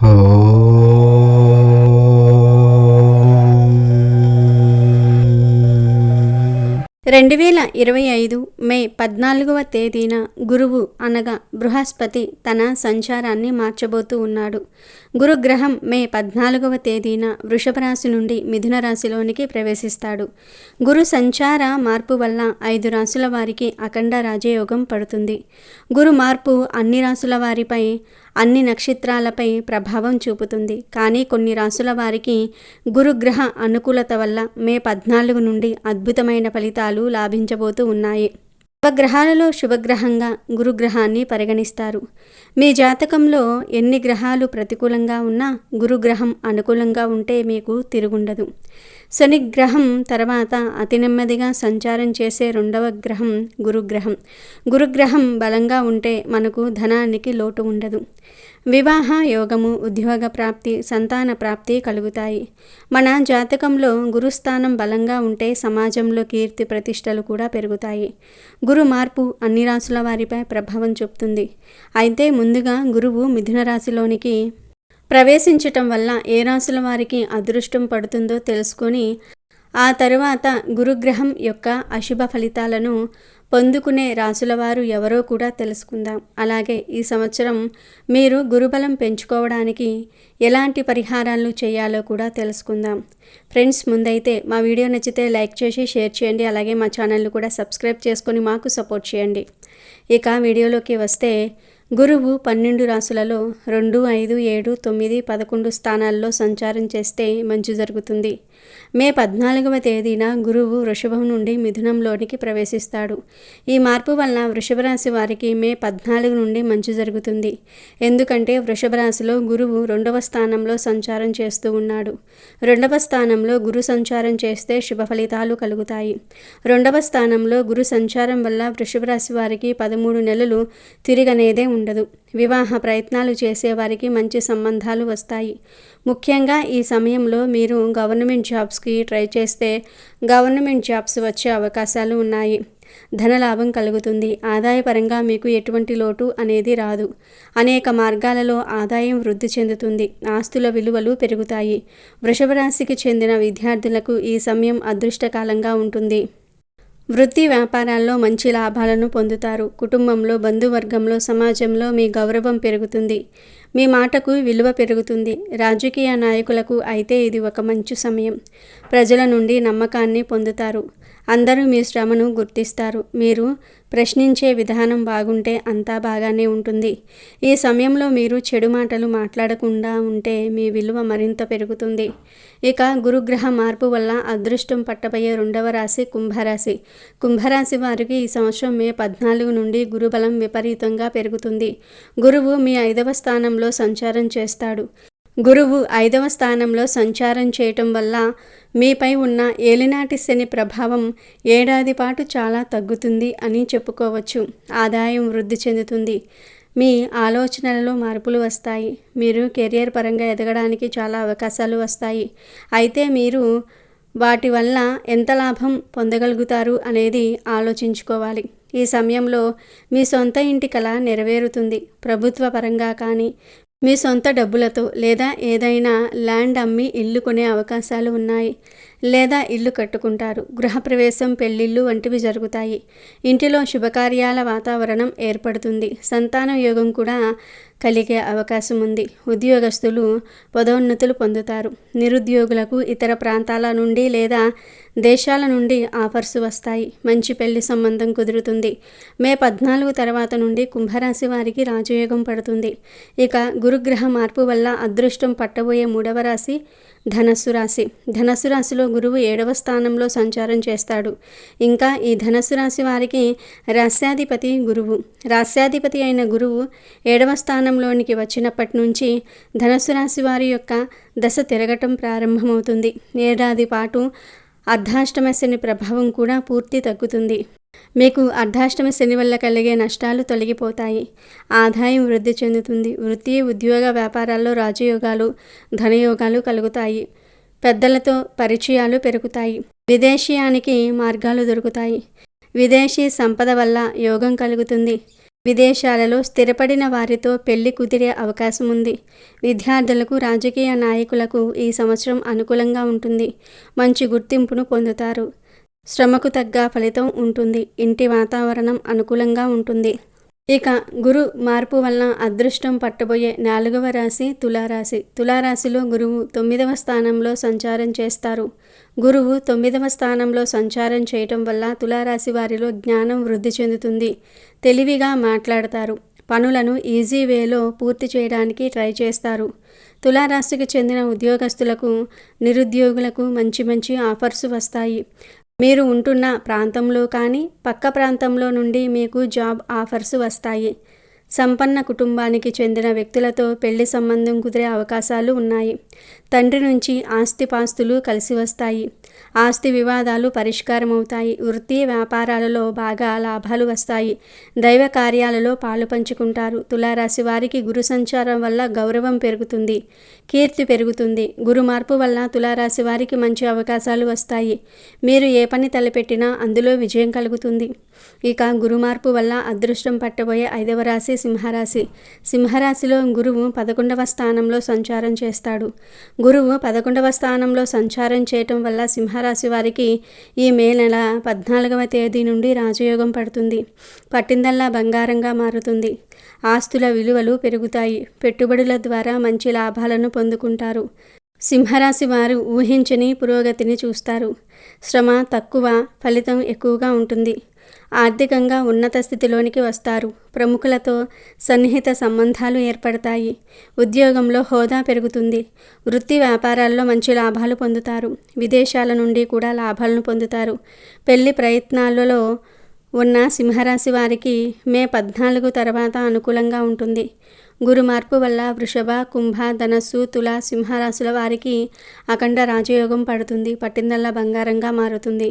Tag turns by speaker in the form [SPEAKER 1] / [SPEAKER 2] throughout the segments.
[SPEAKER 1] రెండు వేల ఇరవై ఐదు మే పద్నాలుగవ తేదీన గురువు అనగా బృహస్పతి తన సంచారాన్ని మార్చబోతూ ఉన్నాడు. గురుగ్రహం మే పద్నాలుగవ తేదీన వృషభ రాశి నుండి మిథున రాశిలోనికి ప్రవేశిస్తాడు. గురు సంచార మార్పు వల్ల ఐదు రాశుల వారికి అఖండ రాజయోగం పడుతుంది. గురు మార్పు అన్ని రాశుల వారిపై అన్ని నక్షత్రాలపై ప్రభావం చూపుతుంది. కానీ కొన్ని రాసుల వారికి గురుగ్రహ అనుకూలత వల్ల మే పద్నాలుగు నుండి అద్భుతమైన ఫలితాలు లాభించబోతూ ఉన్నాయి. నవగ్రహాలలో శుభగ్రహంగా గురుగ్రహాన్ని పరిగణిస్తారు. మీ జాతకంలో ఎన్ని గ్రహాలు ప్రతికూలంగా ఉన్నా గురుగ్రహం అనుకూలంగా ఉంటే మీకు తిరుగుండదు. శనిగ్రహం తర్వాత అతి నెమ్మదిగా సంచారం చేసే రెండవ గ్రహం గురుగ్రహం. గురుగ్రహం బలంగా ఉంటే మనకు ధనానికి లోటు ఉండదు. వివాహ యోగము ఉద్యోగ ప్రాప్తి సంతాన ప్రాప్తి కలుగుతాయి. మన జాతకంలో గురుస్థానం బలంగా ఉంటే సమాజంలో కీర్తి ప్రతిష్టలు కూడా పెరుగుతాయి. గురు మార్పు అన్ని రాసుల వారిపై ప్రభావం చూపుతుంది. అయితే ముందుగా గురువు మిథున రాశిలోనికి ప్రవేశించటం వల్ల ఏ రాసుల వారికి అదృష్టం పడుతుందో తెలుసుకొని ఆ తరువాత గురుగ్రహం యొక్క అశుభ ఫలితాలను పొందుకునే రాసులవారు ఎవరో కూడా తెలుసుకుందాం. అలాగే ఈ సంవత్సరం మీరు గురుబలం పెంచుకోవడానికి ఎలాంటి పరిహారాలు చేయాలో కూడా తెలుసుకుందాం. ఫ్రెండ్స్ ముందైతే మా వీడియో నచ్చితే లైక్ చేసి షేర్ చేయండి. అలాగే మా ఛానల్ను కూడా సబ్స్క్రైబ్ చేసుకొని మాకు సపోర్ట్ చేయండి. ఇక వీడియోలోకి వస్తే గురువు పన్నెండు రాసులలో రెండు ఐదు ఏడు తొమ్మిది పదకొండు స్థానాల్లో సంచారం చేస్తే మంచి జరుగుతుంది. మే పద్నాలుగవ తేదీన గురువు వృషభం నుండి మిథునంలోనికి ప్రవేశిస్తాడు. ఈ మార్పు వలన వృషభ రాశి వారికి మే పద్నాలుగు నుండి మంచి జరుగుతుంది. ఎందుకంటే వృషభ రాశిలో గురువు రెండవ స్థానంలో సంచారం చేస్తూ ఉన్నాడు. రెండవ స్థానంలో గురు సంచారం చేస్తే శుభ ఫలితాలు కలుగుతాయి. రెండవ స్థానంలో గురు సంచారం వల్ల వృషభ రాశి వారికి పదమూడు నెలలు తిరిగనేదే ఉండదు. వివాహ ప్రయత్నాలు చేసేవారికి మంచి సంబంధాలు వస్తాయి. ముఖ్యంగా ఈ సమయంలో మీరు గవర్నమెంట్ జాబ్స్కి ట్రై చేస్తే గవర్నమెంట్ జాబ్స్ వచ్చే అవకాశాలు ఉన్నాయి. ధనలాభం కలుగుతుంది. ఆదాయపరంగా మీకు ఎటువంటి లోటు అనేది రాదు. అనేక మార్గాలలో ఆదాయం వృద్ధి చెందుతుంది. ఆస్తుల విలువలు పెరుగుతాయి. వృషభరాశికి చెందిన విద్యార్థులకు ఈ సమయం అదృష్టకాలంగా ఉంటుంది. వృత్తి వ్యాపారాల్లో మంచి లాభాలను పొందుతారు. కుటుంబంలో బంధువర్గంలో సమాజంలో మీ గౌరవం పెరుగుతుంది. మీ మాటకు విలువ పెరుగుతుంది. రాజకీయ నాయకులకు అయితే ఇది ఒక మంచి సమయం. ప్రజల నుండి నమ్మకాన్ని పొందుతారు. అందరూ మీ శ్రమను గుర్తిస్తారు. మీరు ప్రశ్నించే విధానం బాగుంటే అంతా బాగానే ఉంటుంది. ఈ సమయంలో మీరు చెడు మాటలు మాట్లాడకుండా ఉంటే మీ విలువ మరింత పెరుగుతుంది. ఇక గురుగ్రహ మార్పు వల్ల అదృష్టం పట్టబోయే రెండవ రాశి కుంభరాశి. కుంభరాశి వారికి ఈ సంవత్సరం మే పద్నాలుగు నుండి గురుబలం విపరీతంగా పెరుగుతుంది. గురువు మీ ఐదవ స్థానంలో సంచారం చేస్తాడు. గురువు ఐదవ స్థానంలో సంచారం చేయటం వల్ల మీపై ఉన్న ఏలినాటి శని ప్రభావం ఏడాది పాటు చాలా తగ్గుతుంది అని చెప్పుకోవచ్చు. ఆదాయం వృద్ధి చెందుతుంది. మీ ఆలోచనలలో మార్పులు వస్తాయి. మీరు కెరియర్ పరంగా ఎదగడానికి చాలా అవకాశాలు వస్తాయి. అయితే మీరు వాటి వల్ల ఎంత లాభం పొందగలుగుతారు అనేది ఆలోచించుకోవాలి. ఈ సమయంలో మీ సొంత ఇంటి కళ నెరవేరుతుంది. ప్రభుత్వ పరంగా కానీ మీ సొంత డబ్బులతో లేదా ఏదైనా ల్యాండ్ అమ్మి ఇల్లు కొనే అవకాశాలు ఉన్నాయి. లేదా ఇల్లు కట్టుకుంటారు. గృహప్రవేశం పెళ్ళిళ్ళు వంటివి జరుగుతాయి. ఇంటిలో శుభకార్యాల వాతావరణం ఏర్పడుతుంది. సంతాన యోగం కూడా కలిగే అవకాశం ఉంది. ఉద్యోగస్తులు పదోన్నతులు పొందుతారు. నిరుద్యోగులకు ఇతర ప్రాంతాల నుండి లేదా దేశాల నుండి ఆఫర్స్ వస్తాయి. మంచి పెళ్ళి సంబంధం కుదురుతుంది. మే పద్నాలుగు తర్వాత నుండి కుంభరాశి వారికి రాజయోగం పడుతుంది. ఇక గురుగ్రహ మార్పు వల్ల అదృష్టం పట్టబోయే మూడవ రాశి ధనస్సు రాశి. ధనస్సు రాశిలో గురువు ఏడవ స్థానంలో సంచారం చేస్తాడు. ఇంకా ఈ ధనస్సు రాశి వారికి రాస్యాధిపతి గురువు. రాస్యాధిపతి అయిన గురువు ఏడవ స్థానంలోనికి వచ్చినప్పటి నుంచి ధనస్సు రాశి వారి యొక్క దశ తిరగటం ప్రారంభమవుతుంది. ఏడాది పాటు అర్ధాష్టమ శని ప్రభావం కూడా పూర్తి తగ్గుతుంది. మీకు అర్ధాష్టమ శని వల్ల కలిగే నష్టాలు తొలగిపోతాయి. ఆదాయం వృద్ధి చెందుతుంది. వృత్తి ఉద్యోగ వ్యాపారాల్లో రాజయోగాలు ధనయోగాలు కలుగుతాయి. పెద్దలతో పరిచయాలు పెరుగుతాయి. విదేశీయానికి మార్గాలు దొరుకుతాయి. విదేశీ సంపద వల్ల యోగం కలుగుతుంది. విదేశాలలో స్థిరపడిన వారితో పెళ్ళి కుదిరే అవకాశం ఉంది. విద్యార్థులకు రాజకీయ నాయకులకు ఈ సంవత్సరం అనుకూలంగా ఉంటుంది. మంచి గుర్తింపును పొందుతారు. శ్రమకు తగ్గ ఫలితం ఉంటుంది. ఇంటి వాతావరణం అనుకూలంగా ఉంటుంది. ఇక గురు మార్పు వలన అదృష్టం పట్టబోయే నాలుగవ రాశి తులారాశి. తులారాశిలో గురువు తొమ్మిదవ స్థానంలో సంచారం చేస్తారు. గురువు తొమ్మిదవ స్థానంలో సంచారం చేయటం వల్ల తులారాశి వారిలో జ్ఞానం వృద్ధి చెందుతుంది. తెలివిగా మాట్లాడతారు. పనులను ఈజీ వేలో పూర్తి చేయడానికి ట్రై చేస్తారు. తులారాశికి చెందిన ఉద్యోగస్తులకు నిరుద్యోగులకు మంచి మంచి ఆఫర్స్ వస్తాయి. మీరు ఉంటున్న ప్రాంతంలో కానీ పక్క ప్రాంతంలో నుండి మీకు జాబ్ ఆఫర్స్ వస్తాయి. సంపన్న కుటుంబానికి చెందిన వ్యక్తులతో పెళ్ళి సంబంధం కుదిరే అవకాశాలు ఉన్నాయి. తండ్రి నుంచి ఆస్తిపాస్తులు కలిసి వస్తాయి. ఆస్తి వివాదాలు పరిష్కారం అవుతాయి వృత్తి వ్యాపారాలలో బాగా లాభాలు వస్తాయి. దైవ కార్యాలలో పాలు పంచుకుంటారు. తులారాశి వారికి గురు సంచారం వల్ల గౌరవం పెరుగుతుంది. కీర్తి పెరుగుతుంది. గురు మార్పు వల్ల తులారాశి వారికి మంచి అవకాశాలు వస్తాయి. మీరు ఏ పని తలపెట్టినా అందులో విజయం కలుగుతుంది. ఇక గురు మార్పు వల్ల అదృష్టం పట్టబోయే ఐదవ రాశి సింహరాశి. సింహరాశిలో గురువు పదకొండవ స్థానంలో సంచారం చేస్తాడు. గురువు పదకొండవ స్థానంలో సంచారం చేయటం వల్ల సింహరాశి వారికి ఈ మే నెల పద్నాలుగవ తేదీ నుండి రాజయోగం పడుతుంది. పట్టిందల్లా బంగారంగా మారుతుంది. ఆస్తుల విలువలు పెరుగుతాయి. పెట్టుబడుల ద్వారా మంచి లాభాలను పొందుకుంటారు. సింహరాశి వారు ఊహించని పురోగతిని చూస్తారు. శ్రమ తక్కువ ఫలితం ఎక్కువగా ఉంటుంది. ఆర్థికంగా ఉన్నత స్థితిలోనికి వస్తారు. ప్రముఖులతో సన్నిహిత సంబంధాలు ఏర్పడతాయి. ఉద్యోగంలో హోదా పెరుగుతుంది. వృత్తి వ్యాపారాల్లో మంచి లాభాలు పొందుతారు. విదేశాల నుండి కూడా లాభాలను పొందుతారు. పెళ్ళి ప్రయత్నాలలో ఉన్న సింహరాశి వారికి మే పద్నాలుగు తర్వాత అనుకూలంగా ఉంటుంది. గురు మార్పు వల్ల వృషభ కుంభ ధనస్సు తుల సింహరాశుల వారికి అఖండ రాజయోగం పడుతుంది. పట్టిందల్లా బంగారంగా మారుతుంది.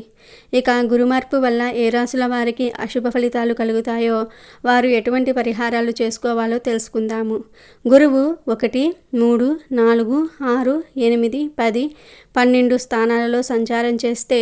[SPEAKER 1] ఇక గురు మార్పు వల్ల ఏ రాశుల వారికి అశుభ ఫలితాలు కలుగుతాయో వారు ఎటువంటి పరిహారాలు చేసుకోవాలో తెలుసుకుందాము. గురువు ఒకటి మూడు నాలుగు ఆరు ఎనిమిది పది పన్నెండు స్థానాలలో సంచారం చేస్తే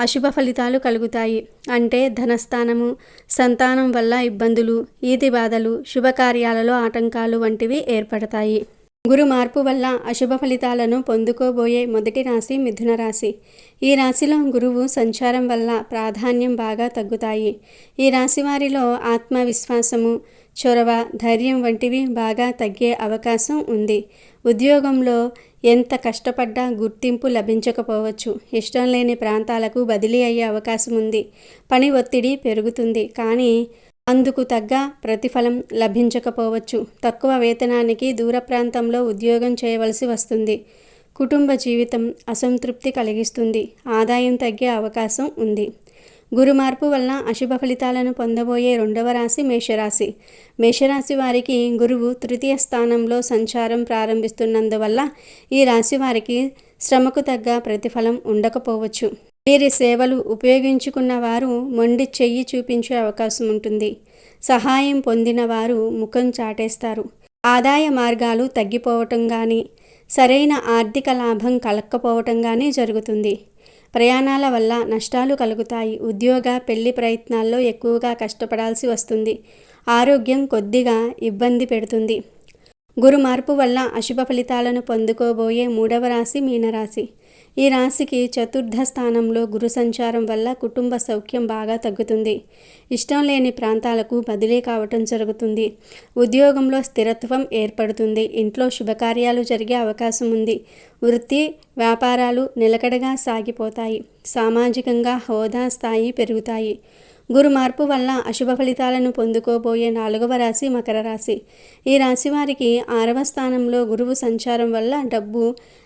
[SPEAKER 1] అశుభ ఫలితాలు కలుగుతాయి. అంటే ధనస్థానము సంతానం వల్ల ఇబ్బందులు ఈతి బాధలు శుభకార్యాలలో ఆటంకాలు వంటివి ఏర్పడతాయి. గురు మార్పు వల్ల అశుభ ఫలితాలను పొందుకోబోయే మొదటి రాశి మిథున రాశి. ఈ రాశిలో గురువు సంచారం వల్ల ప్రాధాన్యం బాగా తగ్గుతాయి. ఈ రాశి వారిలో ఆత్మవిశ్వాసము చొరవ ధైర్యం వంటివి బాగా తగ్గే అవకాశం ఉంది. ఉద్యోగంలో ఎంత కష్టపడ్డా గుర్తింపు లభించకపోవచ్చు. ఇష్టం లేని ప్రాంతాలకు బదిలీ అయ్యే అవకాశం ఉంది పని ఒత్తిడి పెరుగుతుంది. కానీ అందుకు తగ్గ ప్రతిఫలం లభించకపోవచ్చు. తక్కువ వేతనానికి దూర ప్రాంతంలో ఉద్యోగం చేయవలసి వస్తుంది. కుటుంబ జీవితం అసంతృప్తి కలిగిస్తుంది. ఆదాయం తగ్గే అవకాశం ఉంది. గురు మార్పు వలన అశుభ ఫలితాలను పొందబోయే రెండవ రాశి మేషరాశి. మేషరాశి వారికి గురువు తృతీయ స్థానంలో సంచారం ప్రారంభిస్తున్నందువల్ల ఈ రాశి వారికి శ్రమకు తగ్గ ప్రతిఫలం ఉండకపోవచ్చు. వీరి సేవలు ఉపయోగించుకున్న వారు మొండి చెయ్యి చూపించే అవకాశం ఉంటుంది. సహాయం పొందిన వారు ముఖం చాటేస్తారు. ఆదాయ మార్గాలు తగ్గిపోవటం కానీ సరైన ఆర్థిక లాభం కలక్కపోవటం కానీ జరుగుతుంది. ప్రయాణాల వల్ల నష్టాలు కలుగుతాయి. ఉద్యోగ పెళ్ళి ప్రయత్నాల్లో ఎక్కువగా కష్టపడాల్సి వస్తుంది. ఆరోగ్యం కొద్దిగా ఇబ్బంది పెడుతుంది. గురు మార్పు వల్ల అశుభ ఫలితాలను పొందుకోబోయే మూడవ రాశి మీనరాశి. ఈ రాశికి చతుర్థ స్థానంలో గురు సంచారం వల్ల కుటుంబ సౌఖ్యం బాగా తగ్గుతుంది. ఇష్టం లేని ప్రాంతాలకు బదిలీ కావటం జరుగుతుంది. ఉద్యోగంలో స్థిరత్వం ఏర్పడుతుంది. ఇంట్లో శుభకార్యాలు జరిగే అవకాశం ఉంది. వృత్తి వ్యాపారాలు నిలకడగా సాగిపోతాయి. సామాజికంగా హోదా స్థాయి పెరుగుతాయి. గురు మార్పు వల్ల అశుభ ఫలితాలను పొందుకోబోయే నాలుగవ రాశి మకర రాశి. ఈ రాశి వారికి ఆరవ స్థానంలో గురువు సంచారం వల్ల డబ్బు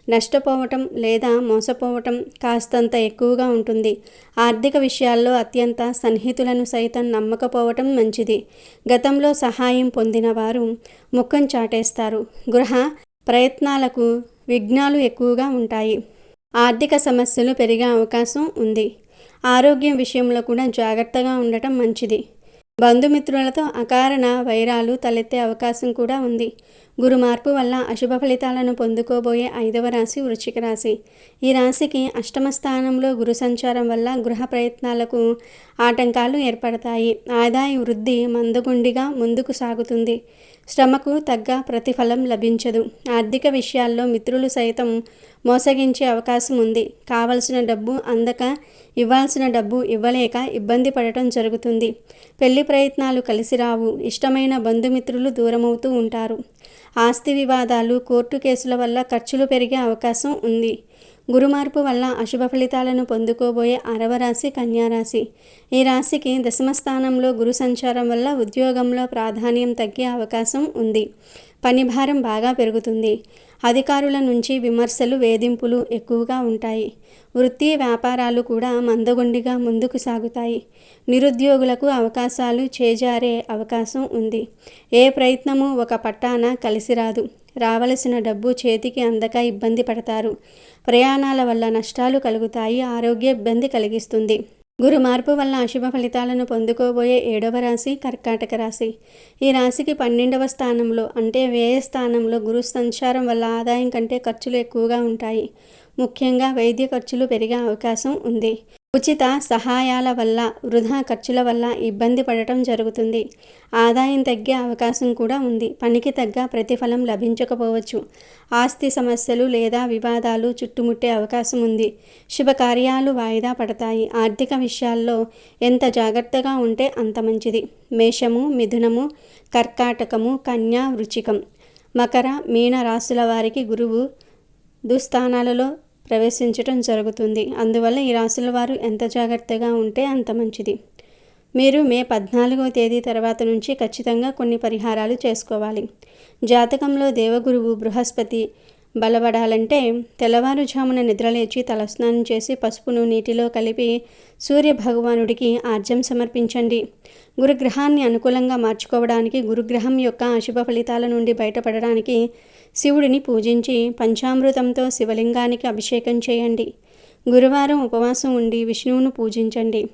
[SPEAKER 1] నష్టపోవటం లేదా మోసపోవటం కాస్తంత ఎక్కువగా ఉంటుంది. ఆర్థిక విషయాల్లో అత్యంత సన్నిహితులను సైతం నమ్మకపోవటం మంచిది. గతంలో సహాయం పొందిన వారు ముఖం చాటేస్తారు. గృహ ప్రయత్నాలకు విఘ్నాలు ఎక్కువగా ఉంటాయి. ఆర్థిక సమస్యలు పెరిగే అవకాశం ఉంది. ఆరోగ్యం విషయంలో కూడా జాగ్రత్తగా ఉండటం మంచిది. బంధుమిత్రులతో అకారణ వైరాలు తలెత్తే అవకాశం కూడా ఉంది. గురు మార్పు వల్ల అశుభ ఫలితాలను పొందుకోబోయే ఐదవ రాశి వృశ్చిక రాశి. ఈ రాశికి అష్టమ స్థానంలో గురు సంచారం వల్ల గృహ ప్రయత్నాలకు ఆటంకాలు ఏర్పడతాయి. ఆదాయ వృద్ధి మందగుండిగా ముందుకు సాగుతుంది. శ్రమకు తగ్గ ప్రతిఫలం లభించదు. ఆర్థిక విషయాల్లో మిత్రులు సైతం మోసగించే అవకాశం ఉంది. కావలసిన డబ్బు అందక ఇవ్వాల్సిన డబ్బు ఇవ్వలేక ఇబ్బంది పడటం జరుగుతుంది. పెళ్ళి ప్రయత్నాలు కలిసి రావు. ఇష్టమైన బంధుమిత్రులు దూరమవుతూ ఉంటారు. ఆస్తి వివాదాలు కోర్టు కేసుల వల్ల ఖర్చులు పెరిగే అవకాశం ఉంది. గురుమార్పు వల్ల అశుభ ఫలితాలను పొందుకోబోయే అరవ రాశి కన్యారాశి ఈ రాశికి దశమ స్థానంలో గురు సంచారం వల్ల ఉద్యోగంలో ప్రాధాన్యం తగ్గే అవకాశం ఉంది. పని భారం బాగా పెరుగుతుంది. అధికారుల నుంచి విమర్శలు వేధింపులు ఎక్కువగా ఉంటాయి. వృత్తి వ్యాపారాలు కూడా మందగుండిగా ముందుకు సాగుతాయి. నిరుద్యోగులకు అవకాశాలు చేజారే అవకాశం ఉంది. ఏ ప్రయత్నము ఒక పట్టాన కలిసి రాదు రావలసిన డబ్బు చేతికి అందక ఇబ్బంది పడతారు. ప్రయాణాల వల్ల నష్టాలు కలుగుతాయి. ఆరోగ్య ఇబ్బంది కలిగిస్తుంది. గురు మార్పు వల్ల అశుభ ఫలితాలను పొందుకోబోయే ఏడవ రాశి కర్కాటక రాశి. ఈ రాశికి పన్నెండవ స్థానంలో అంటే వ్యయ స్థానంలో గురు సంచారం వల్ల ఆదాయం కంటే ఖర్చులు ఎక్కువగా ఉంటాయి. ముఖ్యంగా వైద్య ఖర్చులు పెరిగే అవకాశం ఉంది. ఉచిత సహాయాల వల్ల వృధా ఖర్చుల వల్ల ఇబ్బంది పడటం జరుగుతుంది. ఆదాయం తగ్గే అవకాశం కూడా ఉంది. పనికి తగ్గ ప్రతిఫలం లభించకపోవచ్చు. ఆస్తి సమస్యలు లేదా వివాదాలు చుట్టుముట్టే అవకాశం ఉంది. శుభకార్యాలు వాయిదా పడతాయి. ఆర్థిక విషయాల్లో ఎంత జాగ్రత్తగా ఉంటే అంత మంచిది. మేషము మిథునము కర్కాటకము కన్యా వృచికం మకర మీన రాశుల వారికి గురువు దుస్థానాలలో ప్రవేశించటం జరుగుతుంది. అందువల్ల ఈ రాశుల వారు ఎంత జాగ్రత్తగా ఉంటే అంత మంచిది. మీరు మే పద్నాలుగో తేదీ తర్వాత నుంచి ఖచ్చితంగా కొన్ని పరిహారాలు చేసుకోవాలి. జాతకంలో దేవగురువు బృహస్పతి బలపడాలంటే తెల్లవారుజామున నిద్రలేచి తలస్నానం చేసి పసుపును నీటిలో కలిపి సూర్య భగవానుడికి ఆర్జం సమర్పించండి. గురుగ్రహాన్ని అనుకూలంగా మార్చుకోవడానికి గురుగ్రహం యొక్క అశుభ ఫలితాల నుండి బయటపడడానికి శివుడిని పూజించి పంచామృతంతో శివలింగానికి అభిషేకం చేయండి. గురువారం ఉపవాసం ఉండి విష్ణువును పూజించండి.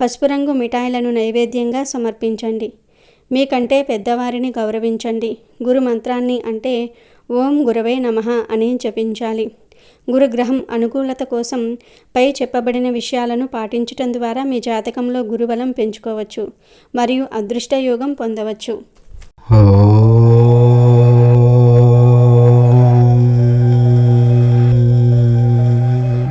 [SPEAKER 1] పసుపు రంగు మిఠాయిలను నైవేద్యంగా సమర్పించండి. మీకంటే పెద్దవారిని గౌరవించండి. గురు మంత్రాన్ని అంటే ఓం గురవే నమః అని జపించాలి. గురుగ్రహం అనుకూలత కోసం పై చెప్పబడిన విషయాలను పాటించటం ద్వారా మీ జాతకంలో గురుబలం పెంచుకోవచ్చు మరియు అదృష్టయోగం పొందవచ్చు.